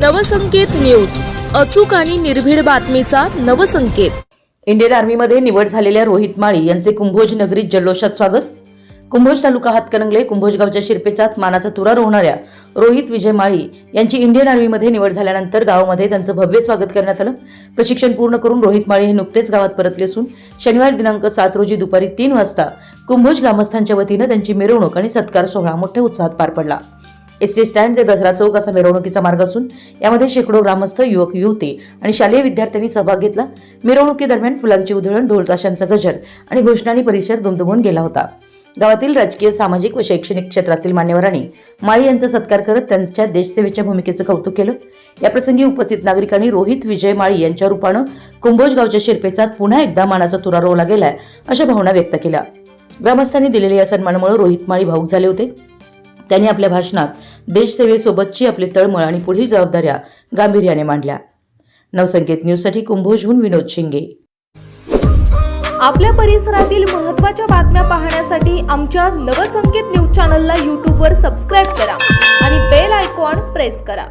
Navsanket news अचूक आणि निर्भीड बातमीचा नवसंकेत. इंडियन आर्मीमध्ये निवड झालेल्या रोहित माळी यांचे कुंभोज नगरीत जल्लोषात स्वागत. कुंभोज तालुका हातकणंगले कुंभोज गावच्या शिरपेचात मानाचा तुरा रोवणाऱ्या रोहित विजय माळी यांची इंडियन आर्मीमध्ये निवड झाल्यानंतर गावामध्ये त्यांचं भव्य स्वागत करण्यात आलं. प्रशिक्षण पूर्ण करून रोहित माळी हे नुकतेच गावात परतले असून शनिवार दिनांक सात रोजी दुपारी तीन वाजता कुंभोज ग्रामस्थांच्या वतीनं त्यांची मिरवणूक आणि सत्कार सोहळा मोठ्या उत्साहात पार पडला. एस टी स्टँड ते दसरा चौक असा मिरवणुकीचा मार्ग असून यामध्ये शेकडो ग्रामस्थ युवक युवती आणि शालेय विद्यार्थ्यांनी सहभाग घेतला. मिरवणुकीदरम्यान फुलांची उधळण ढोल ताशांचा गजर आणि घोषणांनी परिसर दुमदुमून गेला होता. गावातील राजकीय सामाजिक व शैक्षणिक क्षेत्रातील मान्यवरांनी माळी यांचा सत्कार करत त्यांच्या देशसेवेच्या भूमिकेचं कौतुक केलं. याप्रसंगी उपस्थित नागरिकांनी रोहित विजय माळी यांच्या रूपानं कुंभोज गावच्या शिरपेचात पुन्हा एकदा मानाचा तुरा रोवला गेलाय अशा भावना व्यक्त केल्या. ग्रामस्थांनी दिलेल्या या सन्मानामुळे रोहित माळी भाऊक झाले होते. त्यांनी आपल्या भाषणात देशसेवेसोबतची आपली तळमळ आणि पुढील जबाबदाऱ्या गांभीर्याने मांडल्या. नवसंकेत न्यूजसाठी कुंभोजहून विनोद शिंगे. आपल्या परिसरातील महत्त्वाच्या बातम्या पाहण्यासाठी आमच्या नवसंकेत न्यूज चॅनलला यूट्यूबवर सबस्क्राईब करा आणि बेल आयकॉन प्रेस करा.